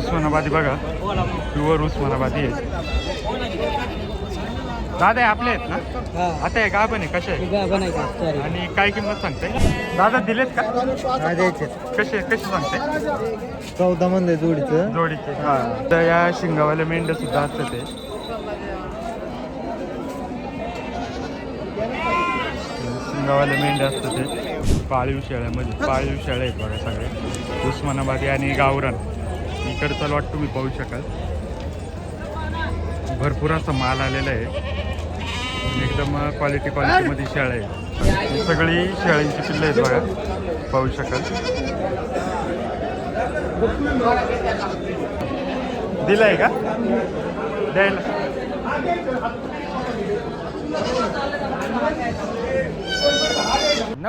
उस्मानाबादी बघा. प्युअर उस्मानाबादी आहे. दादा आपले आहेत ना? हा. आता हे का पण आहे कसे आहे आणि काय किंमत सांगते दादा दिलेत का? द्यायचे. कसे कसे सांगते चौदा म्हणले जोडीचं. जोडीचे हा. तर या शिंगावाल्या मेंढ्या सुद्धा असतात ते. शिंगावाल्या मेंढ्या असतात ते. पाळीव शेळ्यामध्ये पाळीव शेळ्या आहेत बघा सगळे. उस्मानाबादी आणि गावरान. इकडचा लॉट तुम्ही पाहू शकाल. भरपूर असा माल आलेला आहे. एकदम क्वालिटी क्वालिटीमध्ये शेळ्या आहे ही सगळी शेळ्यांची पिल्लं आहेत बघा. पाहू शकाल. दिलाय का? द्यायला.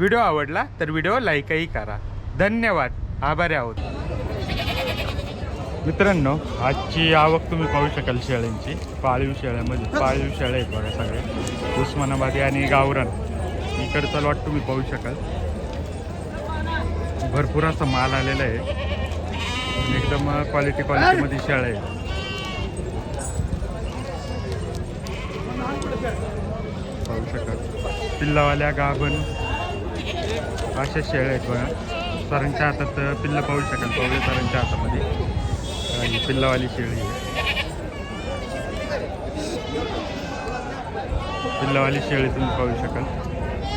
व्हिडिओ आवडला तर व्हिडिओ लाईकही करा. धन्यवाद. आभारी आहोत. मित्रांनो आजची आवक तुम्ही पाहू शकाल शेळ्यांची. पाळीव शेळ्यामध्ये पाळीव शेळ्या आहेत बघा सगळे. उस्मानाबादी आणि गावरान. इकडचा लॉट तुम्ही पाहू शकाल. भरपूर असा माल आलेला आहे. एकदम क्वालिटी क्वालिटीमध्ये शेळ्या आहे पाहू शकाल. पिल्लावाल्या गाभण. अशा शेळ्या आहेत बघा. सरांच्या हातात पिल्लं पाहू शकाल. पाहू सरांच्या हातामध्ये. आणि पिल्लावाली शेळी आहे. पिल्लावाली शेळी तुम्ही पाहू शकाल.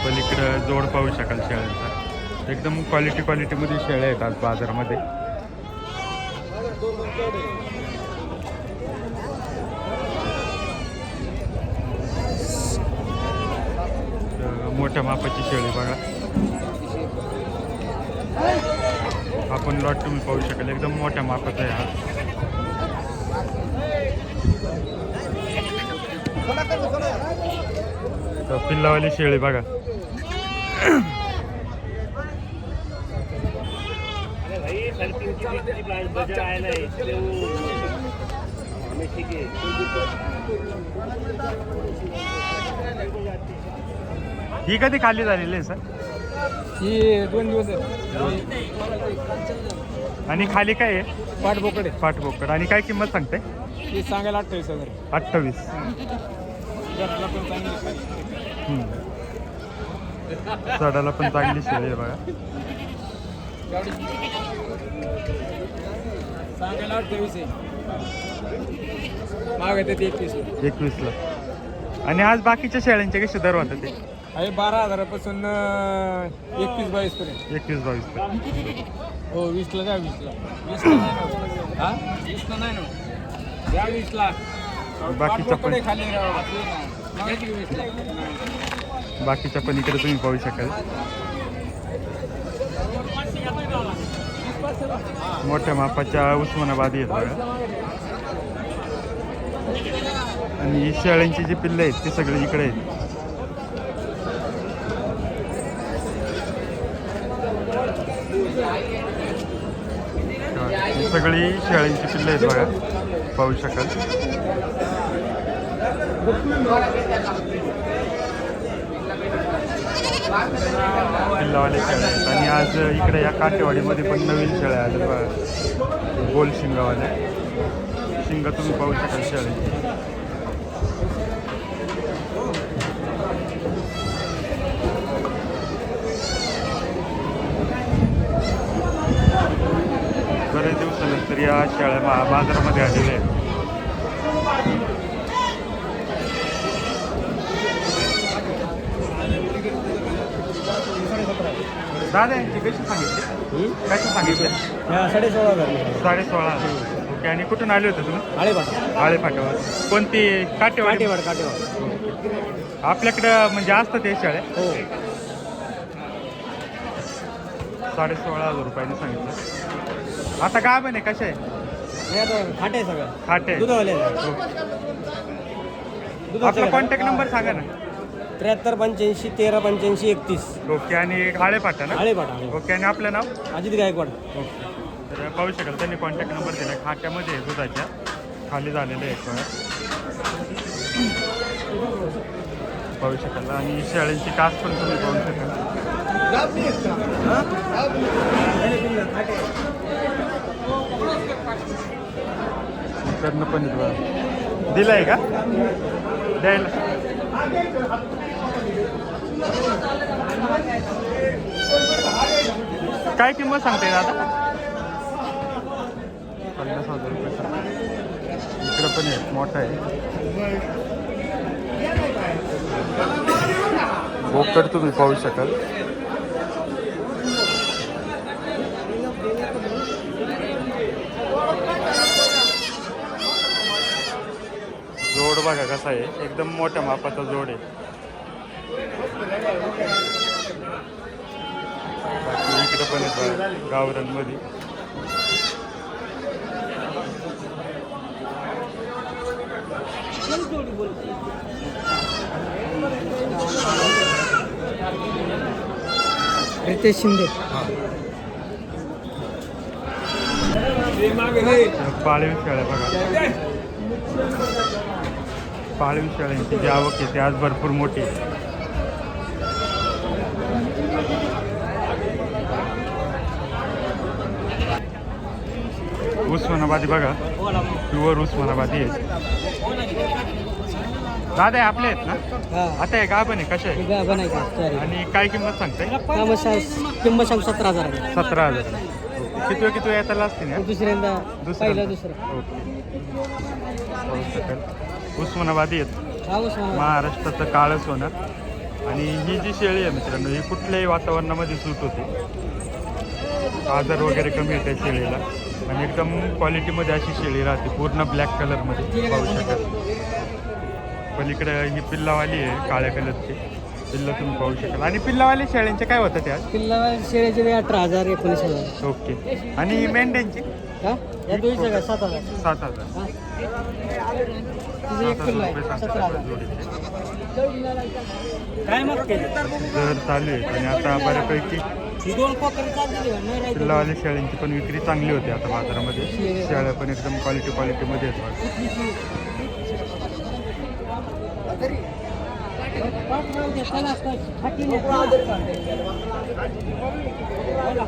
पलीकडं जोड पाहू शकाल शेळ्यांचा. एकदम क्वालिटी क्वालिटीमध्ये शेळ्या आहेत आज बाजारामध्ये. मोठ्या मापाची शेळी बघा. आपण लॉट तुम्ही पाहू शकाल. एकदम मोठ्या मापाचा आहे हा. पिल्लावाली शेळी बघा. ही कधी खाली झालेली आहे सर ही दोन दिवस आणि खाली काय आहे? पाठ बोकडे पाठबोकड आणि काय किंमत सांगते ही सांगायला अठ्ठावीस हजार. अठ्ठावीस. पण चांगली. चढायला पण चांगली शेळी आहे बघा. सांगायला अठ्ठावीस आहे. माग येते ते एकवीस एकवीसला. आणि आज बाकीच्या शेळ्यांचे कसे दर होते ते? आहे बारा हजारापासून एकवीस बावीस पर्यंत. एकवीस बावीस पर्यंत. हो वीसला द्या वीसला. वीसला नाही ना. हा? वीसला नाही ना द्या वीसला. बाकीच्या पण- बोकडे खाली राहा. मागायची की वीसला. बाकीच्या पण इकडे तुम्ही पाहू शकाल. मोठ्या मापाच्या उस्मानाबादी आहेत बघा. आणि ही शेळ्यांची जी पिल्लं आहेत ती सगळी इकडे आहेत हा, ही सगळी शेळ्यांची पिल्लं आहेत बघा. पाहू शकाल. किल्लावाले शेळ्या आहेत. आणि आज इकडे या काटेवाडीमध्ये पण नवीन शेळ्या आल्या बघा. गोल शिंगावाल्या शिंग तुम्ही पाहू शकाल शेळ्यांची बरेच दिवसानंतर या शेळ्या बा- बाजारामध्ये आलेल्या आहेत. दादा यांची कशी सांगितली? कशी सांगितले? साडे सोळा हजार. साडे सोळा ओके आणि कुठून आले होते तुम्ही? आळेपाट. आळे फाट्यावर कोणती? काटेवाडी? काटेवाड काटेवाड. आपल्याकडं म्हणजे असतात ते शाळे? हो. साडे सोळा हजार रुपयाने सांगितलं. आता काय म्हणे कसे आहे? खाटे सगळं. खाटे दुधावाले आपला कॉन्टॅक्ट नंबर सांगा ना. त्र्याहत्तर पंच्याऐंशी तेरा पंच्याऐंशी एकतीस. ओके आणि हाळे पाटा ना? आळेपाटा ओके आणि आपलं नाव? अजित गायकवाड. ओके. तर पाहू शकाल त्यांनी कॉन्टॅक्ट नंबर दिला. खाट्यामध्ये आहे दुधाच्या. खाली झालेलं आहे एक वेळा. पाहू शकाल. आणि शेळ्यांची कास पण तुम्ही पाहू शकाल. करणं पण आहे बघा. दिलंय का? द्यायला. काय किंमत सांगताय दादा पन्नास हजार रुपये. इकडं पण आहे मोठं आहे. बोकड तुम्ही पाहू शकाल जोड बघा कसा आहे. एकदम मोठ्या मापाचा जोड आहे. इकडं पण आहे गावरांमध्ये रितेश शिंदे. पाळीव शेळ्या बघा. पाळीव शेळ्यांची जी आवक आहे ती आज भरपूर मोठी आहे. उस्मानाबादी बघा. प्युअर उस्मानाबादी आहे. दादा आपले आहेत ना? आता आहे का पण आहे कसे आणि काय किंमत सांगते किंमत सांग सतरा हजार. सतरा हजार. किती किती येताला असते ना दुसऱ्यांदा दुसरं पहिला दुसरं. ओके. उस्मानाबादी आहेत. महाराष्ट्राचं काळं सोनं आणि ही जी शेळी आहे मित्रांनो ही कुठल्याही वातावरणामध्ये सूट होते. आजार वगैरे कमी येते शेळीला. आणि एकदम क्वालिटीमध्ये अशी शेळी राहते पूर्ण ब्लॅक कलरमध्ये पाहू शकाल. पलीकडे ही पिल्लावाली आहे काळ्या कलरची पिल्लं तुम्ही पाहू शकाल. आणि पिल्लावाली शेळ्यांचे काय होतं त्या किल्ला शेळ्याचे अठरा हजार एकोणीस हजार. ओके. आणि मेंढ्यांची? या दोन्ही का सात हजार. सात हजार. हा. तिचं एक सात किल्ला हजार रुपये आहे सतरा सांगतात हजार. जोडीचे. काय मग केले? दर चालू आहे. आणि आता बऱ्यापैकी ही दोन कोकरी चालली नाही राहिली. पिल्लावाली शेळ्यांची पण विक्री चांगली होती आता बाजारामध्ये. शेळ्या. पण एकदम क्वालिटी क्वालिटीमध्ये दे. फाटी नाही? नाही का?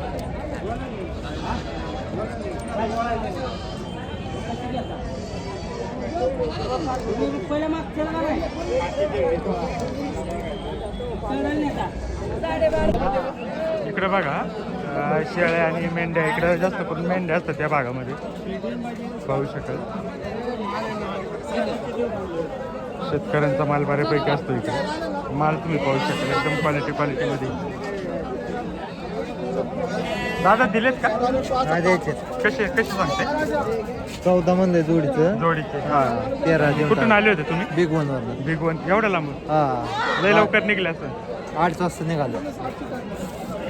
इकडे बघा शेळ्या आणि मेंढ्या इकडे जास्त करून मेंढ्या असतात त्या भागामध्ये. पाहू शकाल. शेतकऱ्यांचा माल बऱ्यापैकी असतो इकडे. माल तुम्ही पाहू शकाल एकदम क्वालिटी क्वालिटीमध्ये दादा दिलेत का? कसे कसे सांगते चौदा म्हणले जोडीचं. जोडीचे हा. तेरा देऊन कुठून आले होते तुम्ही? बिग वन वरनं बिग वन एवढं लांबून हा. लय लवकर निघले असं? आठ वाजता निघालो.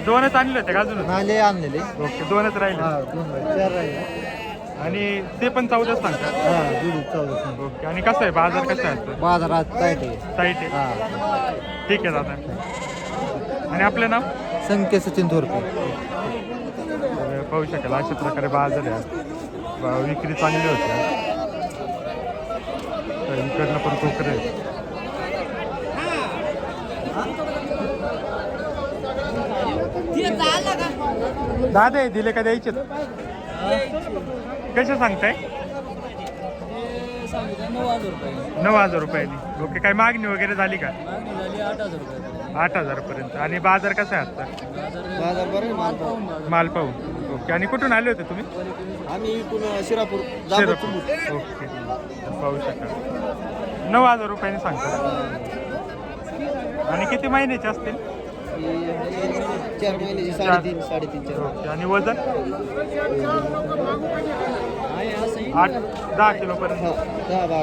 दोनच आणले होते का अजून? नाले आणलेले. ओके दोनच राहिले. हा दोन चार राहिले. आणि ते पण चौदाच सांगतात? हा जोडी चौदा संघ. ओके आणि कसं आहे? बाजार कसा आहे? बाजारात टाईट आहे. टाईट आहे? हा. ठीक आहे दादा. आणि आपलं नाव? संख्या सचिन थोरपे. तर पाहू शकेल अशा प्रकारे बाजार आहे. बा- विक्री चांगली होती. तर इकडनं पण कोकरे. दादा दिले का द्यायचे कसे सांगताय? नऊ हजार रुपये. नऊ हजार रुपयांनी. ओके काय मागणी वगैरे झाली का? मागणी झाली आठ हजार रुपये. आठ हजारपर्यंत आणि बाजार कसा आहे आजचा? बाजार बरं माल पाहून ओके आणि कुठून आले होते तुम्ही? आम्ही इथून शिरापूर शिरपूर. ओके पाहू शकाल. नऊ हजार रुपयाने सांगतात आणि किती महिन्याचे असतील? चार महिन्याची साडेतीन- साडेतीन चार ओके आणि वजन आठ दहा किलोपर्यंत हो, दहा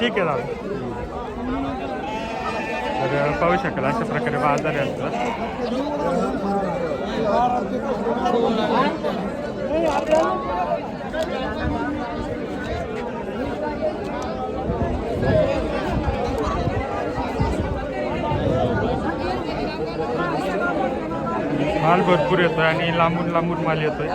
ठीक आहे दादा. तर पाहू शकाल अशा प्रकारे बाजार आहे माल भरपूर येतो आणि लांबून लांबून माल येतोय.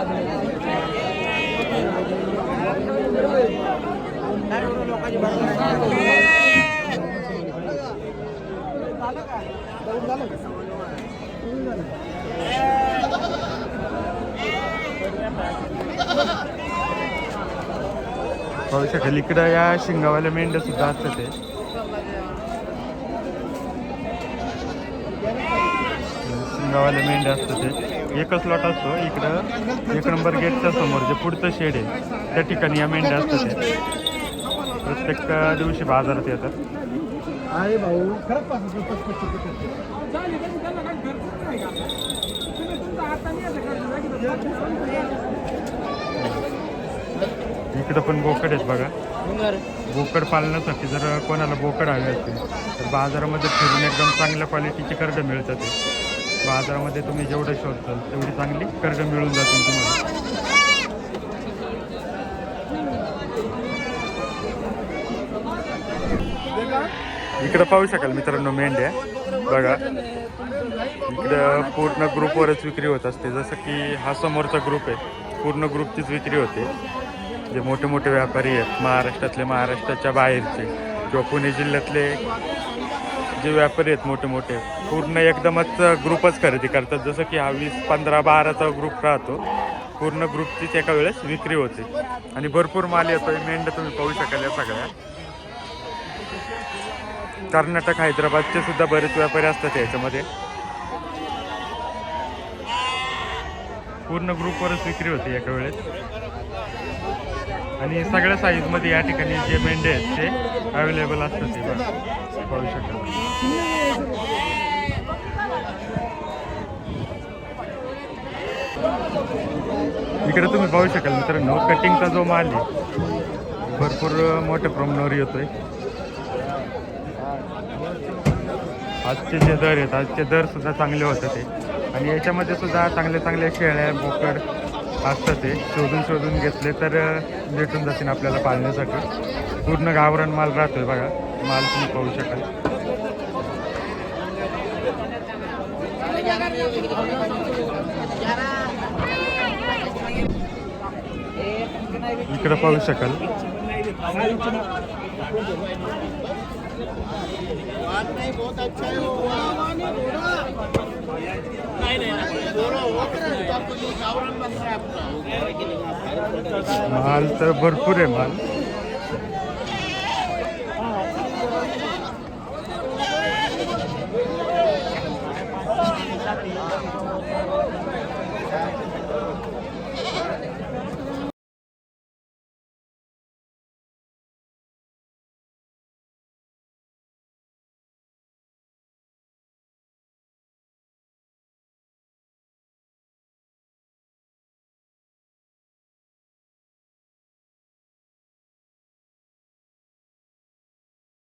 पाहू शकाल इकडं या शिंगावाल्या मेंढ्या सुद्धा असतात ते. शिंगावाल्या मेंढ्या असतात ते. एकच लॉट असतो इकडं. एक नंबर गेटच्या समोर जे पुढचं शेड आहे त्या ठिकाणी या मेंढ्या असतात प्रत्येक दिवशी बाजारात येतात. अरे भाऊ इकडं पण बोकड आहेत बघा. बोकड पालण्यासाठी जर कोणाला बोकड हवे असतील तर बाजारामध्ये फिरून एकदम चांगल्या क्वालिटीची कर्ज मिळतात बाजारामध्ये तुम्ही जेवढं शोधताल तेवढी चांगली कर्ज मिळून जातील तुम्हाला. इकडं पाहू शकाल मित्रांनो मेंढ्या. बघा. इकडं पूर्ण ग्रुपवरच विक्री होत असते. जसं की हा समोरचा ग्रुप आहे. पूर्ण ग्रुपचीच विक्री होते. जे मोठे मोठे व्यापारी आहेत महाराष्ट्रातले महाराष्ट्राच्या बाहेरचे. किंवा पुणे जिल्ह्यातले जे व्यापारी आहेत मोठे मोठे पूर्ण एकदमच ग्रुपच खरेदी करतात. जसं की हा वीस पंधरा बाराचा ग्रुप राहतो. पूर्ण ग्रुपचीच एका वेळेस विक्री होते. आणि भरपूर माल येतोय. मेंढ्या तुम्ही पाहू शकाल या सगळ्या. कर्नाटक हैदराबादचे सुद्धा बरेच व्यापारी असतात याच्यामध्ये. पूर्ण ग्रुपवरच विक्री होते एका वेळेस. आणि सगळ्या साईजमध्ये या ठिकाणी जे मेंढे आहेत ते अवेलेबल असतात ते पाहू शकाल इकडे तुम्ही पाहू शकाल मित्रांनो कटिंगचा जो माल आहे भरपूर मोठ्या प्रमाणावर येतोय. आजचे जे दर आहेत आजचे दर सुद्धा चांगले होते ते. आणि याच्यामध्ये सुद्धा चांगले चांगले शेळ्या बोकड असतं ते. शोधून शोधून घेतले तर भेटून जातील आपल्याला पाळण्यासाठी. पूर्ण गावरान माल राहतोय बघा. माल तुम्ही पाहू शकाल. इकडं पाहू शकाल. बहुत अच्छा चावल माल तर भरपूर आहे माल.